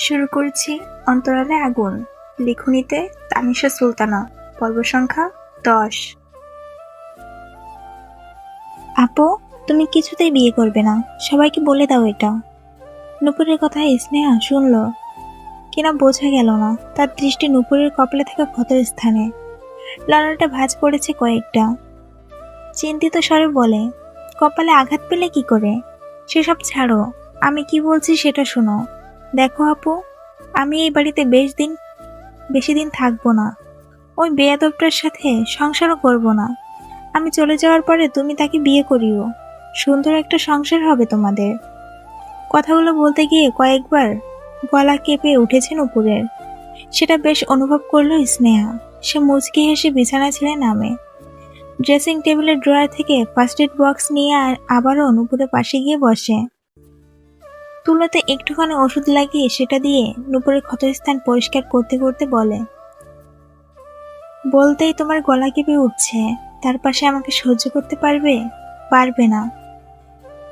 শুরু করছি অন্তরালে আগুন। লিখুনিতে তানিশা সুলতানা, পর্ব সংখ্যা দশ। আপু, তুমি কিছুতেই বিয়ে করবে না। সবাইকে বলে দাও এটা। নুপুরের কথা স্নেহা শুনল। কিনা বোঝা গেল না, তার দৃষ্টি নুপুরের কপালে থাকা ক্ষত স্থানে। লড়াটা ভাঁজ পড়েছে কয়েকটা। চিন্তিত স্বরে বলে, কপালে আঘাত পেলে কি করে? সেসব ছাড়ো, আমি কি বলছি সেটা শোনো। দেখো আপু, আমি এই বাড়িতে বেশ দিন, বেশি দিন থাকব না। ওই বেয়াদবটার সাথে সংসারও করব না। আমি চলে যাওয়ার পরে তুমি তাকে বিয়ে করিও। সুন্দর একটা সংসার হবে তোমাদের। কথাগুলো বলতে গিয়ে কয়েকবার গলা কেঁপে উঠেছেন উপরের। সেটা বেশ অনুভব করল স্নেহা। সে মুচকি হেসে বিছানা ছেড়ে নামে। ড্রেসিং টেবিলের ড্রয়ার থেকে ফার্স্ট এড বক্স নিয়ে আবারও নুপুরের পাশে গিয়ে বসে। তুলোতে একটুখানি ওষুধ লাগিয়ে সেটা দিয়ে নুপুরের ক্ষতস্থান পরিষ্কার করতে করতে বলে, বলতেই তোমার গলা কেঁপে উঠছে। তার পাশে আমাকে সহ্য করতে পারবে? পারবে না।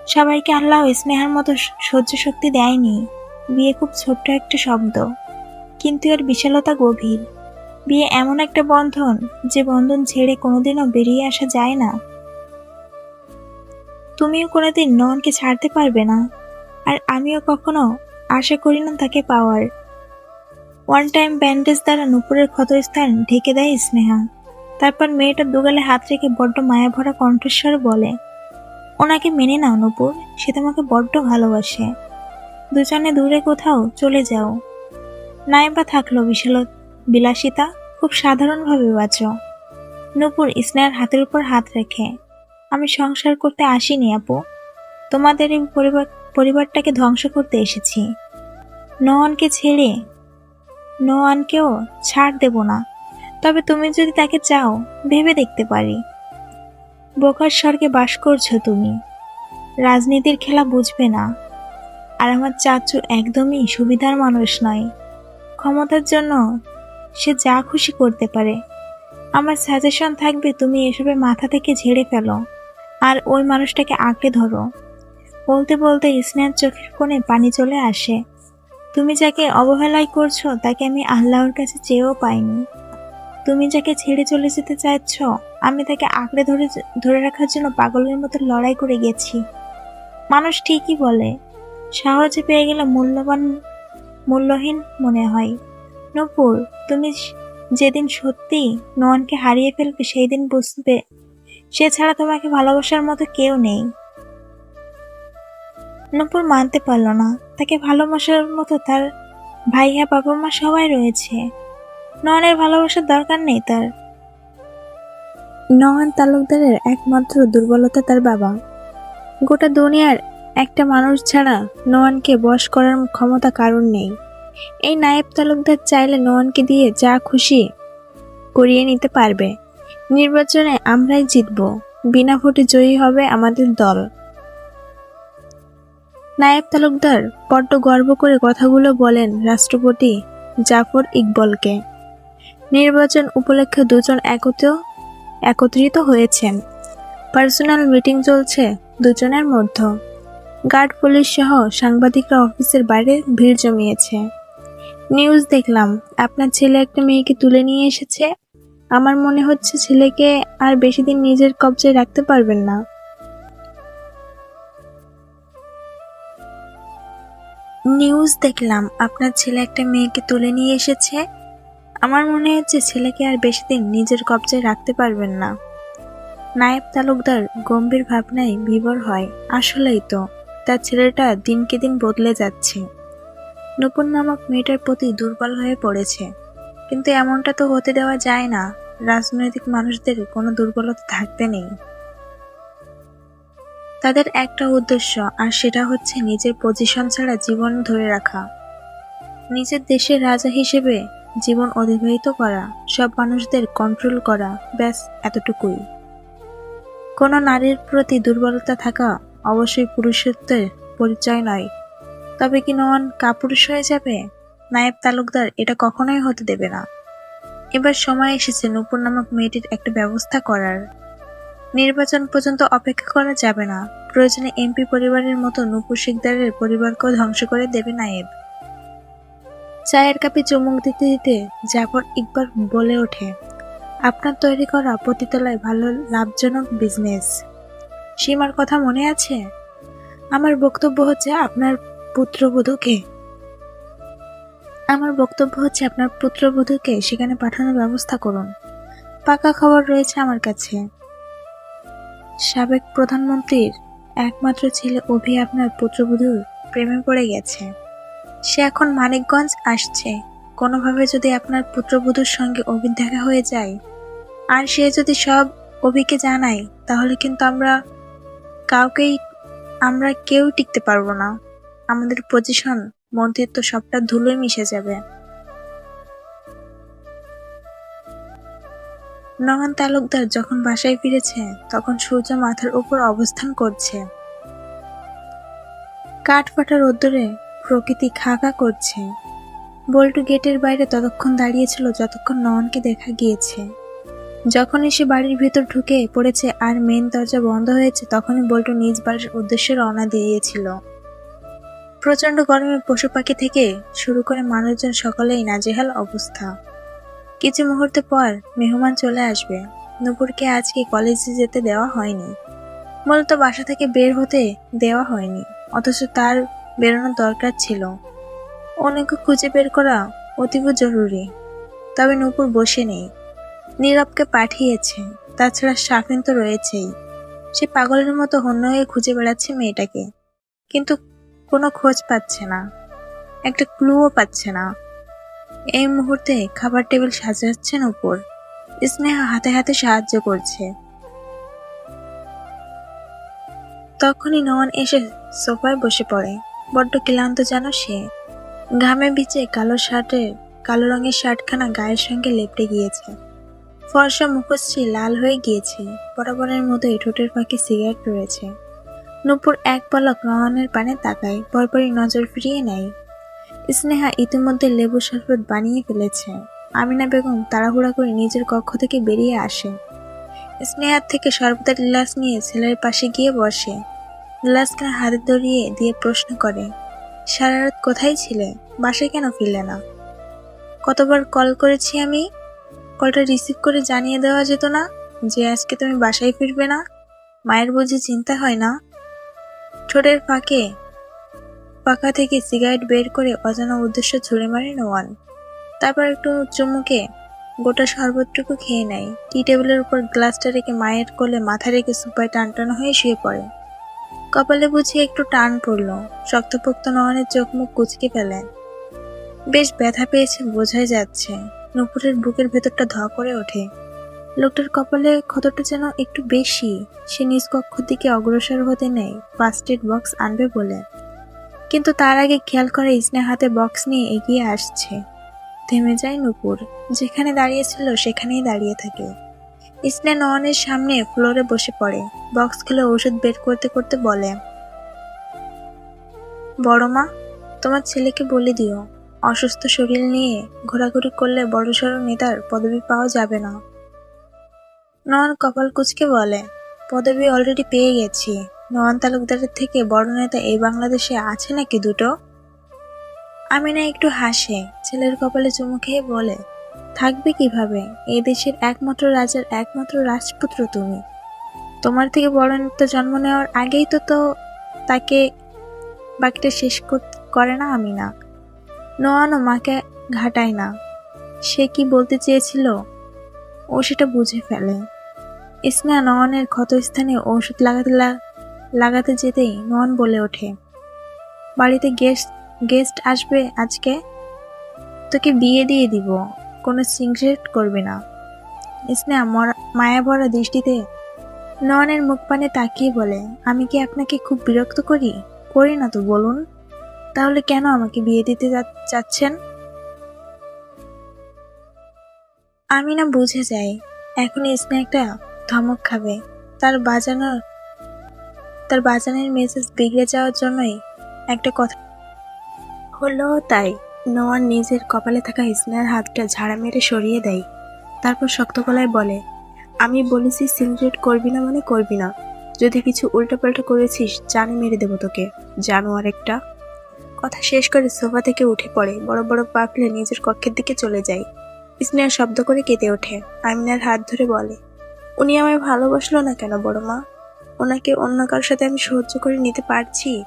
সবাইকে আল্লাহ স্নেহার মতো সহ্য শক্তি দেয়নি। বিয়ে খুব ছোট্ট একটা শব্দ। কিন্তু এর বিশালতা গভীর। বিয়ে এমন একটা বন্ধন যে বন্ধন ছেড়ে কোনোদিনও বেরিয়ে আসা যায় না। তুমিও কোনোদিন ননকে ছাড়তে পারবে না। আর আমিও কখনো আশা করি না তাকে পাওয়ার। ওয়ান টাইম ব্যান্ডেজ দ্বারা নুপুরের ক্ষতস্থান ঢেকে দেয় স্নেহা। তারপর মেয়েটা দুগালে হাত রেখে বড্ড মায়া ভরা কণ্ঠস্বর বলে, ওনাকে মেনে নাও নুপুর, সে তোমাকে বড্ড ভালোবাসে। দুজনে দূরে কোথাও চলে যাও। নাইবা থাকল বিশাল বিলাসিতা, খুব সাধারণভাবে বাঁচো। নুপুর স্নেহার হাতের উপর হাত রেখে, আমি সংসার করতে আসিনি আপু। তোমাদের এই পরিবার পরিবারটাকে ধ্বংস করতে এসেছি। নোয়ানকে ছেড়ে নোয়ানকেও ছাড় দেব না। তবে তুমি যদি তাকে চাও, ভেবে দেখতে পারি। বোকার স্বর্গে বাস করছ তুমি। রাজনীতির খেলা বুঝবে না। আর আমার চাচু একদমই সুবিধার মানুষ নয়। ক্ষমতার জন্য সে যা খুশি করতে পারে। আমার সাজেশন থাকবে তুমি এসবে মাথা থেকে ঝেড়ে ফেলো। আর ওই মানুষটাকে আঁকড়ে ধরো। বলতে বলতে স্নেহার চোখের কোণে পানি চলে আসে। তুমি যাকে অবহেলায় করছ, তাকে আমি আল্লাহর কাছে চেয়েও পাইনি। তুমি যাকে ছেড়ে চলে যেতে চাইছ, আমি তাকে আঁকড়ে ধরে ধরে রাখার জন্য পাগলের মতো লড়াই করে গেছি। মানুষ ঠিকই বলে সহজে পেয়ে গেলে মূল্যবান, মূল্যহীন মনে হয়। নপুর, তুমি যেদিন সত্যি নয়নকে হারিয়ে ফেলবে সেই দিন বুঝবে। সে ছাড়া তোমাকে ভালোবাসার মতো কেউ নেই। নপুর মানতে পারল না। তাকে ভালোবাসার মতো তার ভাইয়া বাবা মা সবাই রয়েছে। নয়নের ভালোবাসার দরকার নেই তার। নয়ন তালুকদারের একমাত্র দুর্বলতা তার বাবা। গোটা দুনিয়ার একটা মানুষ ছাড়া নয়নকে বশ করার ক্ষমতা কারণ নেই। এই নায়েব তালুকদার চাইলে নয়নকে দিয়ে যা খুশি করিয়ে নিতে পারবে। নির্বাচনে আমরাই জিতব। বিনা ভোটে জয়ী হবে আমাদের দল। নায়েব তালুকদার বড্ড গর্ব করে কথাগুলো বলেন রাষ্ট্রপতি জাফর ইকবলকে। নির্বাচন উপলক্ষে দুজন একত্র, একত্রিত হয়েছেন। পার্সোনাল মিটিং চলছে দুজনের মধ্যে। গার্ড পুলিশ সহ সাংবাদিকরা অফিসের বাইরে ভিড় জমিয়েছে। নিউজ দেখলাম, আপনার ছেলে একটা মেয়েকে তুলে নিয়ে এসেছে। আমার মনে হচ্ছে ছেলেকে আর বেশি দিন নিজের কবজায় রাখতে পারবেন না। নিউজ দেখলাম, আপনার ছেলে একটা মেয়েকে তুলে নিয়ে এসেছে। আমার মনে হচ্ছে ছেলেকে আর বেশি দিন নিজের কবজায় রাখতে পারবেন না। নায়েব তালুকদার গম্ভীর ভাবনায় বিভোর হয়, আসলেই তো, তার ছেলেটা দিনকে দিন বদলে যাচ্ছে। নূপুর নামক মেয়েটার প্রতি দুর্বল হয়ে পড়েছে। কিন্তু এমনটা তো হতে দেওয়া যায় না। রাজনৈতিক মানুষদের কোনো দুর্বলতা থাকতে নেই। তাদের একটা উদ্দেশ্য, আর সেটা হচ্ছে নিজের পজিশন ছাড়া জীবন ধরে রাখা। নিজের দেশের রাজা হিসেবে জীবন অতিবাহিত করা, সব মানুষদের কন্ট্রোল করা, ব্যাস এতটুকুই। কোনো নারীর প্রতি দুর্বলতা থাকা অবশ্যই পুরুষত্বের পরিচয় নয়। তবে কি নয়ন কাপুরুষ হয়ে যাবে? নায়েব তালুকদার এটা কখনোই হতে দেবে না। এবার সময় এসেছে নূপুর নামক মেয়েটির একটা ব্যবস্থা করার। নির্বাচন পর্যন্ত অপেক্ষা করা যাবে না। প্রয়োজনে এমপি পরিবারের মতো নূপুর শিকদারের পরিবারকেও ধ্বংস করে দেবে নায়েব। চায়ের কাপে চুমুক দিতে দিতে জাফর একবার বলে ওঠে, আপনার তৈরি করা পতিতলায় ভালো লাভজনক বিজনেস সীমার কথা মনে আছে? আমার বক্তব্য হচ্ছে আপনার পুত্রবধূকে। আমার বক্তব্য হচ্ছে আপনার পুত্রবধূকে সেখানে পাঠানোর ব্যবস্থা করুন। পাকা খবর রয়েছে আমার কাছে। সাবেক প্রধানমন্ত্রীর একমাত্র ছেলে অভি আপনার পুত্রবধূর প্রেমে পড়ে গেছে। সে এখন মানিকগঞ্জ আসছে। কোনোভাবে যদি আপনার পুত্রবধূর সঙ্গে অভির দেখা হয়ে যায়, আর সে যদি সব অভিকে জানায়, তাহলে কিন্তু আমরা কাউকেই, আমরা কেউ টিকতে পারব না। আমাদের পজিশন মন্ত্রিত্ব সবটা ধুলোয় মিশে যাবে। নগন তালুকদার যখন বাসায় ফিরেছে, তখন সূর্য মাথার উপর অবস্থান করছে। কাঠ ফাটা রোদ্দুরে প্রকৃতি খাকা করছে। বল্টু গেটের বাইরে ততক্ষণ দাঁড়িয়েছিল যতক্ষণ নয়নকে দেখা গিয়েছে। যখনই সে বাড়ির ভিতর ঢুকে পড়েছে আর মেন দরজা বন্ধ হয়েছে, তখনই বল্টু নিজ বাড়ির উদ্দেশ্যে রওনা দিয়েছিল। প্রচণ্ড গরমে পশু পাখি থেকে শুরু করে মানুষজন সকলেই নাজেহাল অবস্থা। কিছু মুহূর্ত পর মেহমান চলে আসবে। নূপুরকে আজকে কলেজে যেতে দেওয়া হয়নি। মূলত বাসা থেকে বের হতে দেওয়া হয়নি, অথচ তার বেরোনোর দরকার ছিল। অনেক খুঁজে বের করা অতীব জরুরি, তবে নূপুর বসে নেই। নীরবকে পাঠিয়েছে, তাছাড়া সাফিন তো রয়েছেই। সে পাগলের মতো হন্য হয়ে খুঁজে বেড়াচ্ছে মেয়েটাকে, কিন্তু কোনো খোঁজ পাচ্ছে না। একটা ক্লুও পাচ্ছে না। এই মুহূর্তে খাবার টেবিল সাজাচ্ছেন উপর। স্নেহা হাতে হাতে সাহায্য করছে। তখনই নয়ন এসে সোফায় বসে পড়ে। বড্ড ক্লান্ত যেন সে। ঘামে বিচে কালো শার্টের, কালো রঙের শার্টখানা গায়ের সঙ্গে লেপটে গিয়েছে। ফর্সা মুখশ্রী লাল হয়ে গিয়েছে। বরাবরের মতোই ঠোঁটের পাখি সিগারেট রয়েছে। নূপুর এক পলক নয়নের পানে তাকায়। পরপরই নজর ফিরিয়ে নেয়। স্নেহা ইতিমধ্যে লেবু শরবত বানিয়ে ফেলেছে। আমিনা বেগম তাড়াহুড়া করে নিজের কক্ষ থেকে বেরিয়ে আসে। স্নেহার থেকে শরবতের গ্লাস নিয়ে ছেলের পাশে গিয়ে বসে। গ্লাসখানা হাতে ধরিয়ে দিয়ে প্রশ্ন করে সারা রাত কোথায় ছিলে? বাসায় কেন ফিরলে না? কতবার কল করেছি আমি? কলটা রিসিভ করে জানিয়ে দেওয়া যেত না যে আজকে তুমি বাসায় ফিরবে না? মায়ের বুঝি চিন্তা হয় না? ঠোঁটের ফাঁকে পাকা থেকে সিগারেট বের করে অজানা উদ্দেশ্য ছুড়ে মারে নোয়ান তারপর একটু চুমুকে গোটা শরবতটুকু খেয়ে নেয়। টি টেবিলের উপর গ্লাসটা রেখে মায়ের কোলে মাথা রেখে সুপায় টান টান হয়ে শুয়ে পড়ে। কপালে বুঝি একটু টান পড়ল। শক্তপোক্ত নয়নের চোখ মুখ কুচকে ফেলে। বেশ ব্যথা পেয়েছে বোঝাই যাচ্ছে। নুপুরের বুকের ভেতরটা ধ করে ওঠে। লোকটার কপালে ক্ষতটা যেন একটু বেশি। সে নিজ কক্ষ দিকে অগ্রসর হতে নেই। ফার্স্ট এড বক্স আনবে বলে। কিন্তু তার আগে খেয়াল করে ইসনে হাতে বক্স নিয়ে এগিয়ে আসছে। থেমে যায় নুপুর, যেখানে দাঁড়িয়েছিল সেখানেই দাঁড়িয়ে থাকে। ইসনে নয়নের সামনে ফ্লোরে বসে পড়ে, বক্স খুলে ওষুধ বের করতে করতে বলে, বড় মা, তোমার ছেলেকে বলে দিও, অসুস্থ শরীর নিয়ে ঘোরাঘুরি করলে বড়সড় নেতার পদবি পাওয়া যাবে না। নয়ন কপাল কুচকে বলে, পদবি অলরেডি পেয়ে গেছি। নয়ন তালুকদারের থেকে বড় নেতা এই বাংলাদেশে আছে নাকি দুটো? আমিনা একটু হাসে, ছেলের কপালে চুমু খেয়ে বলে, থাকবে কীভাবে? এই দেশের একমাত্র রাজার একমাত্র রাজপুত্র তুমি। তোমার থেকে বড় নেতা জন্ম নেওয়ার আগেই তো তো তাকে বাকিটা শেষ করে না আমি আমিনা। নয়ানও মাকে ঘাটায় না। সে কি বলতে চেয়েছিল? ও সেটা বুঝে ফেলে। ইসনা নয়নের ক্ষতস্থানে ওষুধ লাগাতে লাগাতে যেতেই নয়ন বলে ওঠে। বাড়িতে গেস্ট গেস্ট আসবে আজকে? তোকে বিয়ে দিয়ে দিব, কোনো সিগারেট করবে না। স্নেহা মায়া ভরা দৃষ্টিতে নয়নের মুখ পানে তাকিয়ে বলে, আমি কি আপনাকে খুব বিরক্ত করি? করি না তো, বলুন। তাহলে কেন আমাকে বিয়ে দিতে চাচ্ছেন আমি না বুঝে যাই এখন স্নেহা একটা ধমক খাবে। তার বাজানোর তার বাজানের মেসেজ বিগড়ে যাওয়ার জন্যই একটা কথা হলো তাই, নোয়ার নিজের কপালে থাকা স্নেহার হাতটা ঝাড়া মেরে সরিয়ে দেয়। তারপর শক্ত গলায় বলে, আমি বলেছি সিগারেট করবি না মানে করবি না। যদি কিছু উল্টাপাল্টা করেছিস, জানে মেরে দেবো তোকে, জানো আর একটা কথা শেষ করে সোফা থেকে উঠে পড়ে, বড় বড় পা ফেলে নিজের কক্ষের দিকে চলে যায়। স্নেহা শব্দ করে কেঁদে ওঠে। আমিনার হাত ধরে বলে, উনি আমায় ভালোবাসলো না কেন বড় মা ওনাকে অন্য কারোর সাথে আমি সহ্য করে নিতে পারছি।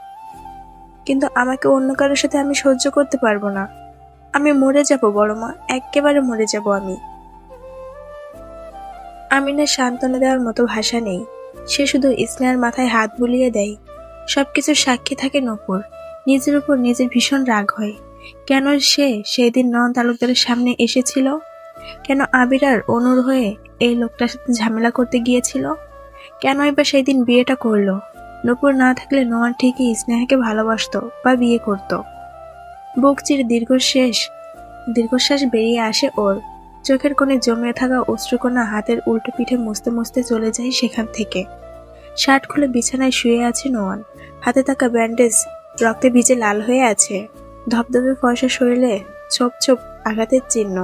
কিন্তু আমাকে অন্য কারোর সাথে আমি সহ্য করতে পারব না। আমি মরে যাব, বড় মা। একেবারে মরে যাব আমি। আমিনের সান্ত্বনা দেওয়ার মতো ভাষা নেই। সে শুধু স্নেহার মাথায় হাত বুলিয়ে দেয়। সবকিছুর সাক্ষী থাকে নপুর। নিজের উপর নিজের ভীষণ রাগ হয়। কেন সে সেই দিন নন তালুকদারের সামনে এসেছিল? কেন আবিরার অনুর হয়ে এই লোকটার সাথে ঝামেলা করতে গিয়েছিল? কেনই বা সেই দিন বিয়েটা করল? নূপুর না থাকলে নোয়ান ঠিকই স্নেহাকে ভালোবাসতো বা বিয়ে করত। বুক চির দীর্ঘশ্বাস দীর্ঘশ্বাস বেরিয়ে আসে ওর। চোখের কোণে জমে থাকা অশ্রুকণা হাতের উল্টো পিঠে মুছতে মুছতে চলে যায় সেখান থেকে। শার্ট খুলে বিছানায় শুয়ে আছে নোয়ান। হাতে থাকা ব্যান্ডেজ রক্তে ভিজে লাল হয়ে আছে। ধপধপে ফর্সা শরীরে ছোপ ছোপ আঘাতের চিহ্ন।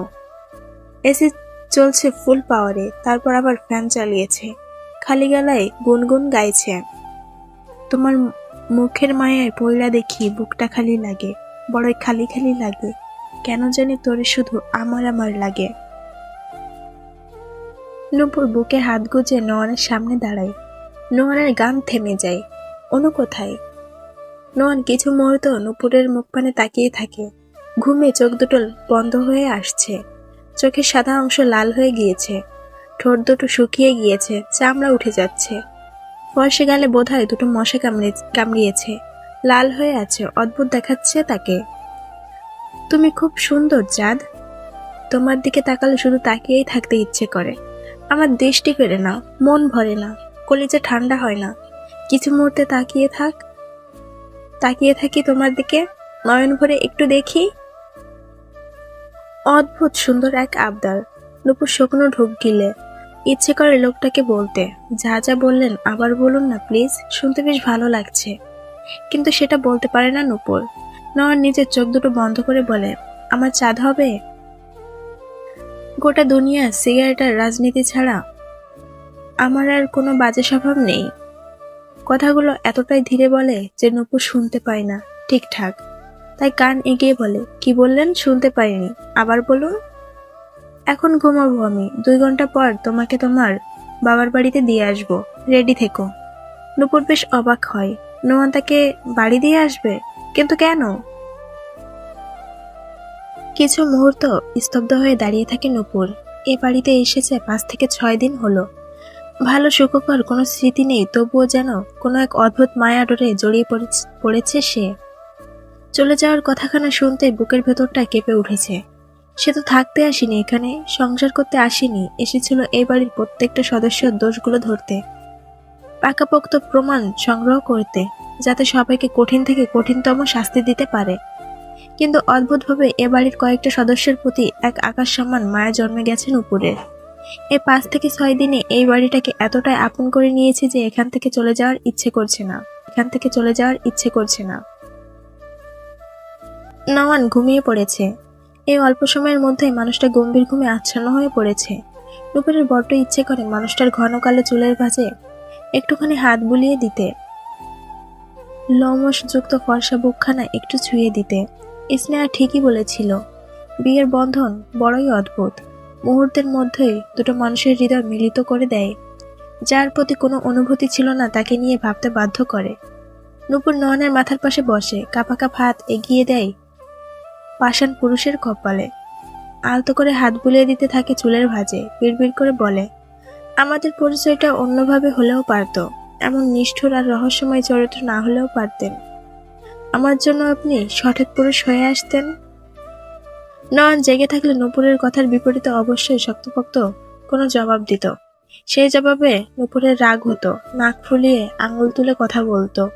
এসি চলছে ফুল পাওয়ারে তারপর আবার ফ্যান চালিয়েছে। খালি গলায় গুনগুন গাইছে। তোমার মুখের মায়ায় পয়লা দেখি বুকটা খালি লাগে, বড়ই খালি খালি লাগে। কেন জানি তোরে শুধু আমার আমার লাগে। নূপুর বুকে হাত গুজে নোয়ানের সামনে দাঁড়ায়। নোয়ানের গান থেমে যায়। অনু কোথায়? নোয়ান কিছু মুহূর্ত নূপুরের মুখ পানে তাকিয়ে থাকে। ঘুমে চোখ দুটো বন্ধ হয়ে আসছে। চোখের সাদা অংশ লাল হয়ে গিয়েছে। ঠোঁট দুটো শুকিয়ে গিয়েছে, চামড়া উঠে যাচ্ছে। ফর্সে গালে বোধহয় দুটো মশা কামড়ে কামড়িয়েছে। লাল হয়ে আছে, অদ্ভুত দেখাচ্ছে তাকে। তুমি খুব সুন্দর, চাঁদ। তোমার দিকে তাকালে শুধু তাকিয়েই থাকতে ইচ্ছে করে। আমার দৃষ্টি ফেরে না, মন ভরে না, কলিজে ঠান্ডা হয় না। কিছু মুহূর্তে তাকিয়ে থাক। তাকিয়ে থাকি তোমার দিকে, নয়ন ভরে একটু দেখি। অদ্ভুত সুন্দর এক আবদার। নুপুর শুকনো ঢুক গিলে ইচ্ছে করে লোকটাকে বলতে। যা যা বললেন আবার বলুন না, প্লিজ। শুনতে বেশ ভালো লাগছে। কিন্তু সেটা বলতে পারে না নুপুর। নয়ন নিজের চোখ দুটো বন্ধ করে বলে, আমার চাঁদ হবে? গোটা দুনিয়া সিগারেট আর রাজনীতি ছাড়া আমার আর কোনো বাজে স্বভাব নেই। কথাগুলো এতটাই ধীরে বলে যে নুপুর শুনতে পায় না ঠিকঠাক। তাই কান এগিয়ে বলে, কি বললেন? শুনতে পাইনি। আবার বলুন। এখন ঘুমাবো আমি। দুই ঘণ্টা পর তোমাকে তোমার বাবার বাড়িতে দিয়ে আসব। রেডি থেকো। নুপুর বেশ অবাক হয়। নোমান তাকে, বাড়ি দিয়ে আসবে? কিন্তু কেন? কিছু মুহূর্ত স্তব্ধ হয়ে দাঁড়িয়ে থাকে নুপুর। এ বাড়িতে এসেছে পাঁচ থেকে ছয় দিন হলো। ভালো সুখকর কোনো স্মৃতি নেই, তবুও যেন কোনো এক অদ্ভুত মায়া ডোরে জড়িয়ে পড়েছে- পড়েছে সে। চলে যাওয়ার কথাখানা শুনতে বুকের ভেতরটা কেঁপে উঠেছে। সে তো থাকতে আসেনি এখানে, সংসার করতে আসেনি, এসেছিল এই বাড়ির প্রত্যেকটা সদস্যের দোষগুলো ধরতে। পাকাপোক্ত প্রমাণ সংগ্রহ করতে, যাতে সবাইকে কঠিন থেকে কঠিনতম শাস্তি দিতে পারে। কিন্তু অদ্ভুতভাবে এ বাড়ির কয়েকটা সদস্যের প্রতি এক আকাশ সমান মায়া জন্মে গেছেন উপরে এই পাঁচ থেকে ছয় দিনে এই বাড়িটাকে এতটাই আপন করে নিয়েছে যে এখান থেকে চলে যাওয়ার ইচ্ছে করছে না। এখান থেকে চলে যাওয়ার ইচ্ছে করছে না। নওয়ান ঘুমিয়ে পড়েছে। এই অল্প সময়ের মধ্যেই মানুষটা গম্ভীর ঘুমে আচ্ছন্ন হয়ে পড়েছে। রূপের বড্ড ইচ্ছে করে মানুষটার ঘন কালো চুলের ভাঁজে একটুখানি হাত বুলিয়ে দিতে। লমস যুক্ত ফর্সা বুকখানা একটু ছুঁয়ে দিতে। স্নেহা ঠিকই বলেছিল, বিয়ের বন্ধন বড়ই অদ্ভুত। মুহূর্তের মধ্যেই দুটো মানুষের হৃদয় মিলিত করে দেয়। যার প্রতি কোনো অনুভূতি ছিল না তাকে নিয়ে ভাবতে বাধ্য করে। নূপুর নয়নের মাথার পাশে বসে, কাপা কাপ হাত এগিয়ে দেয় পাষাণ পুরুষের কপালে। আলতো করে হাত বুলিয়ে দিতে থাকে চুলের ভাঁজে, বিড়বিড় করে বলে, আমাদের পরিচয়টা অন্যভাবে হলেও পারতো। এমন নিষ্ঠুর আর রহস্যময় চরিত্র না হলেও পারতেন। আমার জন্য আপনি সঠিক পুরুষ হয়ে আসতেন? নয়ন জেগে থাকলে নূপুরের কথার বিপরীতে অবশ্যই শক্তপোক্ত কোনো জবাব দিত। সেই জবাবে নূপুরের রাগ হতো, নাক ফুলিয়ে আঙুল তুলে কথা বলতো।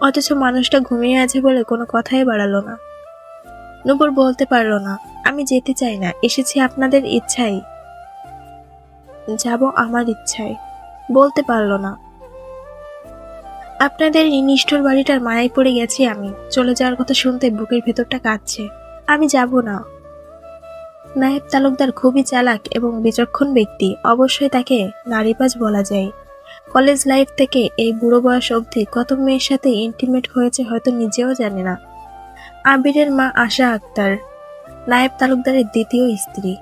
অথচ মানুষটা ঘুমিয়ে আছে বলে কোনো কথাই বাড়ালো না। নূপুর বলতে পারল না, আমি যেতে চাই না, এসেছি আপনাদের ইচ্ছাই যাব আমার ইচ্ছায়। বলতে পারল না। আপনাদের এই নিষ্ঠুর বাড়িটার মায়ায় পড়ে গেছি আমি, চলে যাওয়ার কথা শুনতে বুকের ভেতরটা কাঁদছে, আমি যাব না। নায়েব তালুকদার খুবই চালাক এবং বিচক্ষণ ব্যক্তি, অবশ্যই তাকে নারীবাজ বলা যায়। কলেজ লাইফ থেকে এই বুড়ো বয়স অবধি কত মেয়ের সাথে ইন্টিমেট হয়েছে হয়তো নিজেও জানে না। আবিরের মা আশা আক্তার, নায়েব তালুকদারের দ্বিতীয় স্ত্রী।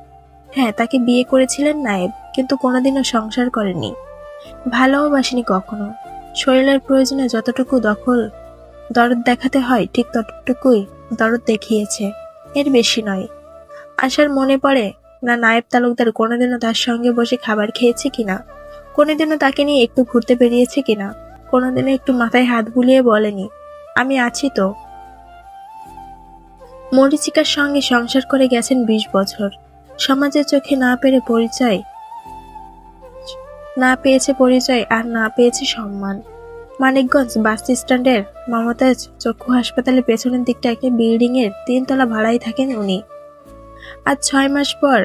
হ্যাঁ তাকে বিয়ে করেছিলেন নায়েব, কিন্তু কোনোদিনও সংসার করেনি। ভালোবাসেনি কখনো। শরীরের প্রয়োজনে যতটুকু দখল দরদ দেখাতে হয়, ঠিক ততটুকুই দরদ দেখিয়েছে। এর বেশি নয়। আশার মনে পড়ে, না নায়েব তালুকদার কোনোদিনও তার সঙ্গে বসে খাবার খেয়েছে কিনা? কোনোদিনও তাকে নিয়ে একটু ঘুরতে বেরিয়েছে কিনা? কোনোদিনও একটু মাথায় হাত বুলিয়ে বলেনি, আমি আছি তো। মরিচিকার সঙ্গে সংসার করে গেছেন বিশ বছর। সমাজের চোখে না পেরে পরিচয়, না পেয়েছে পরিচয় আর না পেয়েছে সম্মান। মানিকগঞ্জ বাস স্ট্যান্ডের মমতাজ চক্ষু হাসপাতালের পেছনের দিকটা একটি বিল্ডিং এর তিনতলা ভাড়ায় থাকেন উনি। আজ ছয় মাস পর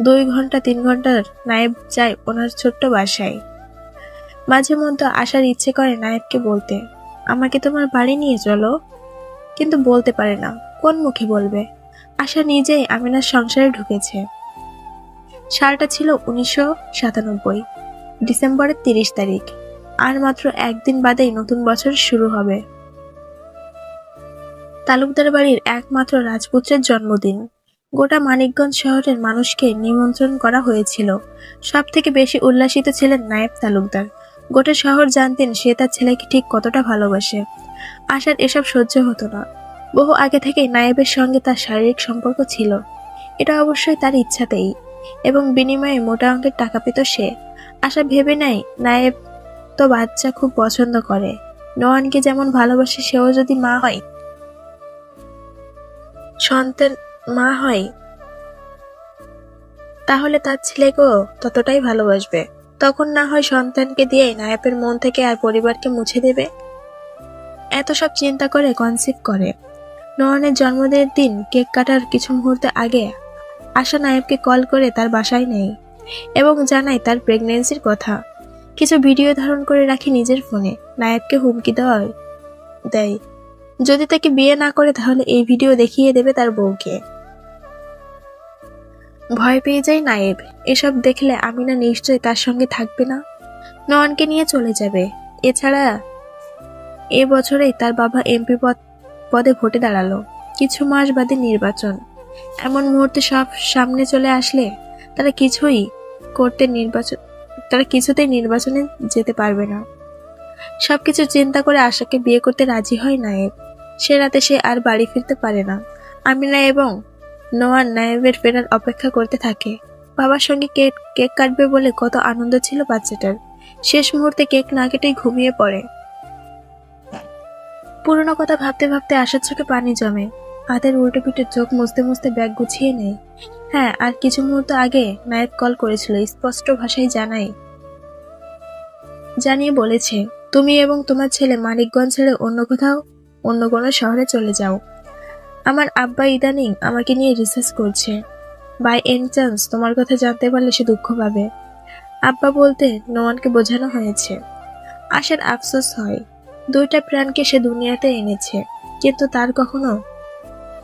দুই ঘণ্টা তিন ঘণ্টার নায়েব যায় ওনার ছোট্ট বাসায়। মাঝে মধ্যে আসার ইচ্ছে করে নায়েবকে বলতে, আমাকে তোমার বাড়ি নিয়ে চলো। কিন্তু বলতে পারে না। কোন মুখে বলবে? আশা নিজেই আমিনার সংসারে ঢুকেছে। সালটা ছিল উনিশশো সাতানব্বই, ডিসেম্বরের তিরিশ তারিখ। আর মাত্র একদিন বাদেই নতুন বছর শুরু হবে। তালুকদার বাড়ির একমাত্র রাজপুত্রের জন্মদিন। গোটা মানিকগঞ্জ শহরের মানুষকে নিমন্ত্রণ করা হয়েছিল। সব থেকে বেশি উল্লাসিত ছিলেন নায়েব তালুকদার। গোটা শহর জানতেন সে তার ছেলেকে ঠিক কতটা ভালোবাসে। আশার এসব সহ্য হতো না। বহু আগে থেকেই নায়েবের সঙ্গে তার শারীরিক সম্পর্ক ছিল। এটা অবশ্যই তার ইচ্ছাতেই। এবং বিনিময়ে মোটা অঙ্কের টাকা পেত সে। আশা ভেবে নেয়, নায়েব তো বাচ্চা খুব পছন্দ করে। নোয়ানকে যেমন ভালোবাসে, সেও যদি মা হয়, সন্তান মা হয়, তাহলে তার ছেলেকেও ততটাই ভালোবাসবে। তখন না হয় সন্তানকে দিয়ে নায়কের মন থেকে আর পরিবারকে মুছে দেবে? এত সব চিন্তা করে কনসিভ করে। নোয়ানের জন্মদিনের দিন কেক কাটার কিছু মুহূর্তে আগে আশা নায়েবকে কল করে তার বাসায় নেই এবং জানায় তার প্রেগনেন্সির কথা। কিছু ভিডিও ধারণ করে রাখি নিজের ফোনে নায়েবকে হুমকি দেওয়া দেয়। যদি তাকে বিয়ে না করে তাহলে এই ভিডিও দেখিয়ে দেবে তার বউকে। ভয় পেয়ে যায় নায়েব। এসব দেখলে আমিনা নিশ্চয় তার সঙ্গে থাকবে না। নয়নকে নিয়ে চলে যাবে। এছাড়া এ বছরেই তার বাবা এমপি পদ পদে ভোটে দাঁড়াল। কিছু মাস বাদে নির্বাচন। এমন মুহূর্তে সব সামনে চলে আসলে তারা কিছুই করতে নির্বাচন তারা কিছুতেই নির্বাচনে যেতে পারবে না। সবকিছু চিন্তা করে আশাকে বিয়ে করতে রাজি হয় নায়েব। সে রাতে সে আর বাড়ি ফিরতে পারে না। আমিনা এবং নোয়ার নায়েবের ফেরার অপেক্ষা করতে থাকে। বাবার সঙ্গে কেক কেক কাটবে বলে কত আনন্দ ছিল বাচ্চাটার। শেষ মুহূর্তে কেক না কেটেই ঘুমিয়ে পড়ে। পুরনো কথা ভাবতে ভাবতে আশার চোখে পানি জমে। হাতের উল্টো পিঠে চোখ মুছতে মুছতে ব্যাগ গুছিয়ে নেয়। হ্যাঁ আর কিছু মুহূর্ত আগে নায়েব কল করেছিল, স্পষ্ট ভাষায় জানাই জানিয়ে বলেছে, তুমি এবং তোমার ছেলে মানিকগঞ্জ ছেড়ে অন্য কোথাও, অন্য কোনো শহরে চলে যাও। আমার আব্বা ইদানিং আমাকে নিয়ে রিসার্চ করছে। বাই এনি চান্স তোমার কথা জানতে পারলে সে দুঃখ পাবে। আব্বা বলতে, নোয়ানকে বোঝানো হয়েছে। আশার আফসোস হয়। দুইটা প্রাণকে সে দুনিয়াতে এনেছে, কিন্তু তার কখনো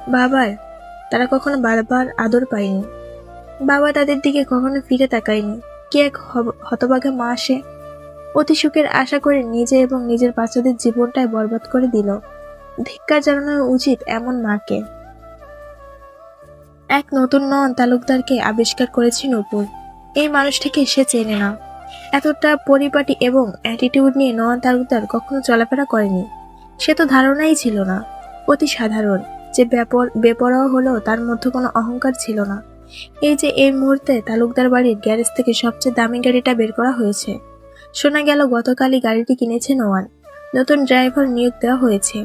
বাবার, তারা কখনো বারবার আদর পায়নি। বাবা তাদের দিকে কখনো ফিরে তাকায়নি। কে এক হতভাগা মা আসে অতি সুখের আশা করে নিজে এবং নিজের বাচ্চাদের জীবনটাই বরবাদ করে দিল। ধিক্কার জানানো উচিত এমন মাকে। এক নতুন নন তালুকদারকে আবিষ্কার করেছে নূপুর। এই মানুষটিকে সে চেনে না। এতটা পরিপাটি এবং অ্যাটিটিউড নিয়ে নয়ন তালুকদার কখনো চলাফেরা করেনি। সে তো ধারণাই ছিল না, অতি সাধারণ, যে ব্যাপর, বেপরোয়া হলেও তার মধ্যে কোনো অহংকার ছিল না। এই যে এই মুহূর্তে তালুকদার বাড়ির গ্যারেজ থেকে সবচেয়ে দামি গাড়িটা বের করা হয়েছে। শোনা গেল, গতকালই গাড়িটি কিনেছে নোয়ান নতুন ড্রাইভার নিয়োগ দেওয়া হয়েছে।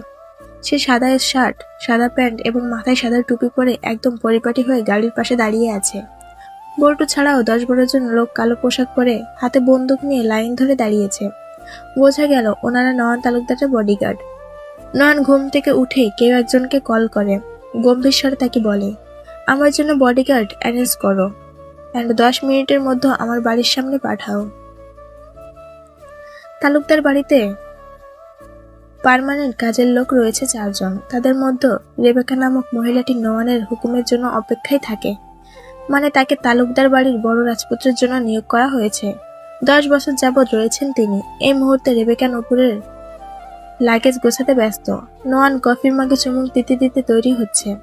সে সাদা শার্ট, সাদা প্যান্ট এবং মাথায় সাদা টুপি পরে একদম পরিপাটি হয়ে গাড়ির পাশে দাঁড়িয়ে আছে। বল্টু ছাড়াও দশ বারো জন লোক কালো পোশাক পরে হাতে বন্দুক নিয়ে লাইন ধরে দাঁড়িয়েছে। বোঝা গেল ওনারা নয়ন তালুকদারের বডিগার্ড নয়ন ঘুম থেকে উঠে কেউ একজনকে কল করে। গম্ভীর স্বরে তাকে বলে, আমার জন্য বডিগার্ড অ্যারেঞ্জ করো অ্যান্ড দশ মিনিটের মধ্যে আমার বাড়ির সামনে পাঠাও। তালুকদার বাড়িতে পারমানেন্ট কাজের লোক রয়েছে চারজন। তাদের মধ্যে রেবেকা নামক মহিলাটি নোয়ানের হুকুমের জন্য অপেক্ষায় থাকে। মানে তাকে তালুকদার বাড়ির বড় রাজপুত্রের জন্য নিয়োগ করা হয়েছে। দশ বছর যাবৎ রয়েছেন তিনি। এই মুহূর্তে রেবেকা নপুরের লাগেজ গোছাতে ব্যস্ত। নোয়ান কফির মাকে চুমুক দিতে দিতে তৈরি হচ্ছে।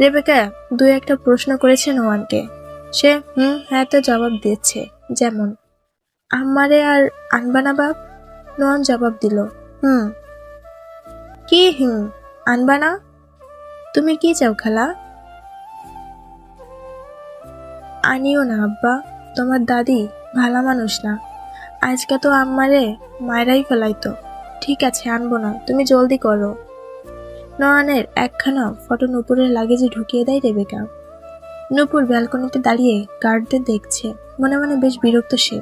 রেবেকা দু একটা প্রশ্ন করেছে নোয়ানকে। সে হুম হ্যাঁ তো জবাব দিচ্ছে। যেমন আমারে আর আনবানা বাপ? নোয়ান জবাব দিল, হুম। কি হুম? আনবানা তুমি কি চাও খালা? আনিও না, আব্বা। তোমার দাদি ভালো মানুষ না। আজকে তো আমারে মায়েরাই ফেলাইতো। ঠিক আছে, আনব না, তুমি জলদি করো। নয়নের একখানা ফটো নুপুরের লাগেজে ঢুকিয়ে দেয় রেবেকা। নুপুর ব্যালকনিতে দাঁড়িয়ে গার্ডদের দেখছে। মনে মনে বেশ বিরক্ত সে।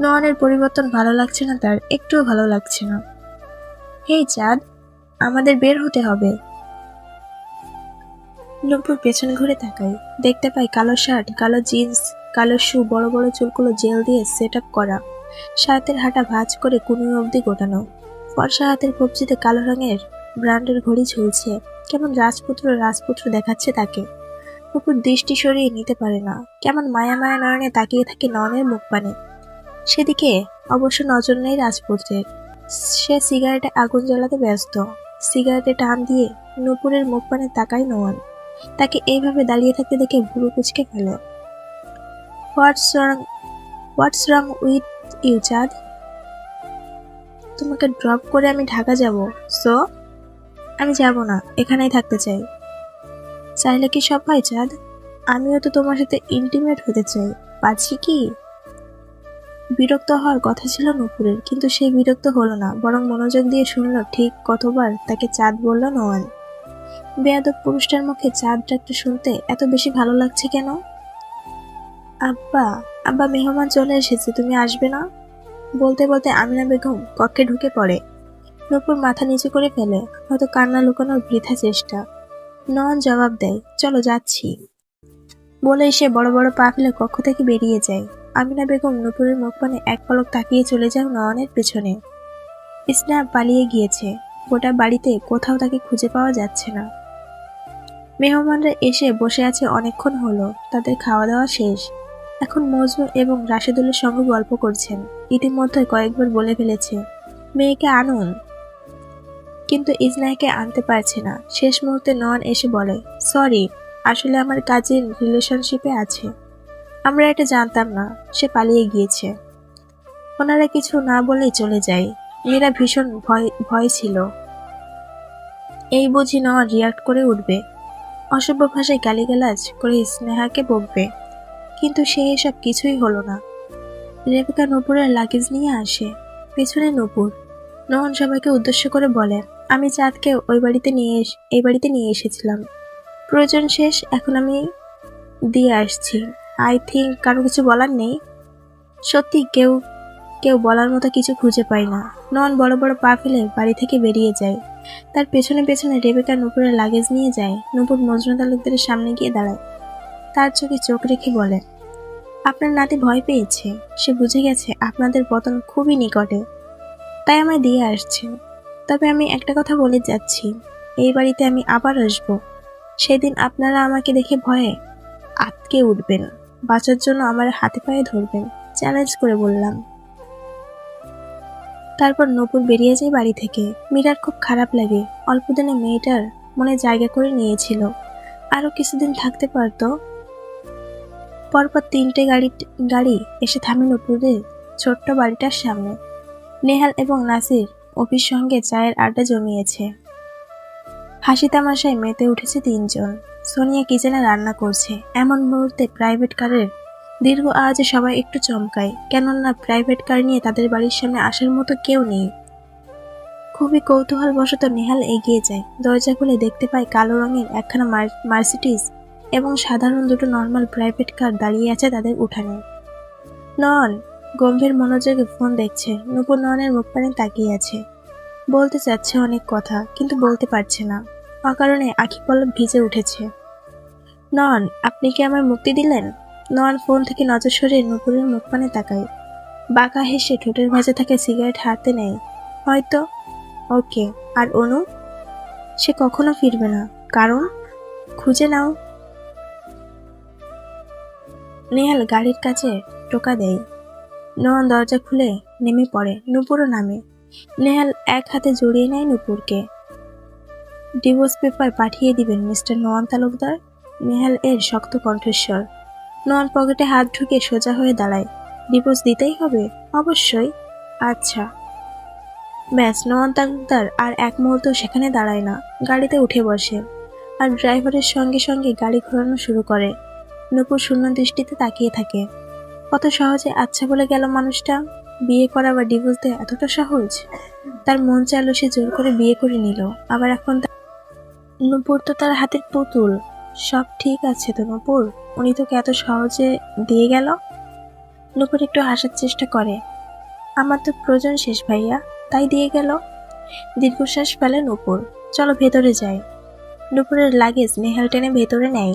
নয়নের পরিবর্তন ভালো লাগছে না, তার একটুও ভালো লাগছে না। হেই চাঁদ, আমাদের বের হতে হবে। নুপুর পেছন ঘুরে তাকায়। দেখতে পাই কালো শার্ট, কালো জিন্স, কালো শু, বড় বড় চুলগুলো জেল দিয়ে সেট আপ করা। শার্টের হাঁটা ভাঁজ করে কুনুই অবধি গোটানো। ফর্সা হাতের কবজিতে কালো রঙের ব্র্যান্ডের ঘড়ি ঝুলছে। কেমন রাজপুত্র রাজপুত্র দেখাচ্ছে তাকে। নুপুর দৃষ্টি সরিয়ে নিতে পারে না। কেমন মায়া মায়া নয়নে তাকিয়ে থাকে নয়নের মুখ পানে। সেদিকে অবশ্য নজর নেই রাজপুত্রের। সে সিগারেটে আগুন জ্বালাতে ব্যস্ত। সিগারেটে টান দিয়ে নুপুরের মুখ পানে তাকায় নোয়ান তাকে এইভাবে দাঁড়িয়ে থাকতে দেখে ভুরু কুচকে ফেলে what's wrong what's wrong with you, চাঁদ? তোমাকে ড্রপ করে আমি ঢাকা যাব, সো? আমি যাব না, এখানেই থাকতে চাই। চাইলে কি সব হয়, চাঁদ? আমিও তো তোমার সাথে ইন্টিমেট হতে চাই, পারছি কি? বিরক্ত হওয়ার কথা ছিল নুপুরের, কিন্তু সে বিরক্ত হলো না, বরং মনোযোগ দিয়ে শুনলো, ঠিক কতবার তাকে চাঁদ বলল নোয়ান। বেয়াদব পুরুষটার মুখে চাঁদ ডাকটা শুনতে এত বেশি ভালো লাগছে কেন? আব্বা আব্বা মেহমান চলে এসেছে, তুমি আসবে না? বলতে বলতে আমিনা বেগম কক্ষে ঢুকে পড়ে। নূপুর মাথা নিচু করে ফেলে, হয়তো কান্না লুকানোর বৃথা চেষ্টা। নয়ন জবাব দেয়, চলো যাচ্ছি। বলে সে বড় বড় পা ফেলে কক্ষ থেকে বেরিয়ে যায়। আমিনা বেগম নূপুরের মুখ পানে এক পলক তাকিয়ে চলে যায় নয়নের পেছনে। স্ন্যাপ পালিয়ে গিয়েছে। গোটা বাড়িতে কোথাও তাকে খুঁজে পাওয়া যাচ্ছে না। মেহমানরা এসে বসে আছে অনেকক্ষণ হলো, তাদের খাওয়া দাওয়া শেষ। এখন মজনু এবং রাশেদুলের সঙ্গে গল্প করছেন। ইতিমধ্যে কয়েকবার বলে ফেলেছে, মেয়েকে আনুন। কিন্তু ইজনাইকে আনতে পারছে না। শেষ মুহূর্তে নন এসে বলে, সরি, আসলে আমার কাজিন রিলেশনশিপে আছে। আমরা এটা জানতাম না, সে পালিয়ে গিয়েছে। ওনারা কিছু না বলেই চলে যায়। মেয়েরা ভীষণ ভয় ভয় ছিল। এই বুঝি নয়ন রিয়াক্ট করে উঠবে। অসভ্য ভাষায় গালিগালাজ করে স্নেহাকে বকবে। কিন্তু সে এসব কিছুই হলো না। রেবেকা নূপুরের লাগেজ নিয়ে আসে। পেছনে নূপুর নয়ন সবাইকে উদ্দেশ্য করে বলে, আমি চাঁদকে ওই বাড়িতে নিয়ে এই বাড়িতে নিয়ে এসেছিলাম। প্রয়োজন শেষ, এখন আমি দিয়ে আসছি। আই থিঙ্ক কারও কিছু বলার নেই। সত্যি কেউ কেউ বলার মতো কিছু খুঁজে পায় না। নন বড় বড় পা ফেলে বাড়ি থেকে বেরিয়ে যায়। তার পেছনে পেছনে রেবেকা নূপুরের লাগেজ নিয়ে যায়। নূপুর মজনু তালুকদারের সামনে গিয়ে দাঁড়ায়। তার চোখে চোখ রেখে বলে, আপনার নাতি ভয় পেয়েছে। সে বুঝে গেছে আপনাদের পতন খুবই নিকটে। তাই আমায় দিয়ে আসছে তবে আমি একটা কথা বলে যাচ্ছি। এই বাড়িতে আমি আবার আসব। সেদিন আপনারা আমাকে দেখে ভয়ে আটকে উঠবেন। বাঁচার জন্য আমার হাতে পায়ে ধরবেন। চ্যালেঞ্জ করে বললাম। তারপর নপুর বেরিয়ে যায় বাড়ি থেকে। মীরার খুব খারাপ লাগে। অল্প দিনে মেয়েটার মনে জায়গা করে নিয়েছিল। আরও কিছুদিন থাকতে পারতো। পরপর তিনটে গাড়ি গাড়ি এসে থামে নপুরের ছোট্ট বাড়িটার সামনে। নেহাল এবং নাসির অফিস সঙ্গে চায়ের আড্ডা জমিয়েছে। হাসি তামাশায় মেতে উঠেছে তিনজন। সোনিয়া কিচেনে রান্না করছে। এমন মুহূর্তে প্রাইভেট কারের দীর্ঘ আওয়াজে সবাই একটু চমকায়, কেননা প্রাইভেট কার নিয়ে তাদের বাড়ির সামনে আসার মতো কেউ নেই। খুবই কৌতূহলবশত নেহাল এগিয়ে যায়। দরজা খুলে দেখতে পায় কালো রঙের একখানা মার- মার্সিডিজ এবং সাধারণ দুটো নর্মাল প্রাইভেট কার দাঁড়িয়ে আছে তাদের উঠানে। নন, গম্ভীর মনোযোগে ফোন দেখছে। নূপুর নয়নের মুখ পানে তাকিয়ে আছে। বলতে চাচ্ছে অনেক কথা, কিন্তু বলতে পারছে না। অকারণে আখি পল্লব ভিজে উঠেছে। নন, আপনি কি আমার মুক্তি দিলেন? নন ফোন থেকে নজর সরিয়ে নূপুরের মুখ পানে তাকায়। বাঁকা হেসে ঠোঁটের ভাজে থাকা সিগারেট হাতে নেয়। হয়তো, ওকে, আর অনু? সে কখনো ফিরবে না, কারণ? খুঁজে নাও। নেহাল গাড়ির কাছে টোকা দেয়। নয়ন দরজা খুলে নেমে পড়ে, নুপুরও নামে। নেহাল এক হাতে জড়িয়ে নেয় নুপুরকে। ডিভোর্স পেপার পাঠিয়ে দিবেন মিস্টার নোয়ান তালুকদার। নেহাল এর শক্ত কণ্ঠস্বর। নোয়ান পকেটে হাত ঢুকে সোজা হয়ে দাঁড়ায়। ডিভোর্স দিতেই হবে? অবশ্যই। আচ্ছা। ব্যাস, নোয়ান তালুকদার আর এক মুহূর্ত সেখানে দাঁড়ায় না। গাড়িতে উঠে বসে আর ড্রাইভারের সঙ্গে সঙ্গে গাড়ি ঘোরানো শুরু করে। নূপুর শূন্য দৃষ্টিতে তাকিয়ে থাকে। কত সহজে আচ্ছা বলে গেল মানুষটা? বিয়ে করা বা ডিভোর্স দেওয়া এতটা সহজ? তার মন চাইলো সে জোর করে বিয়ে করে নিল। আবার এখন নূপুর তো তার হাতের পুতুল। সব ঠিক আছে তো নূপুর। উনি তোকে এত সহজে দিয়ে গেল? নূপুর একটু হাসার চেষ্টা করে। আমার তো প্রয়োজন শেষ ভাইয়া, তাই দিয়ে গেল। দীর্ঘশ্বাস ফেলে নূপুর। চলো ভেতরে যাই। নূপুরের লাগেজ নেহাল টেনে ভেতরে নেয়।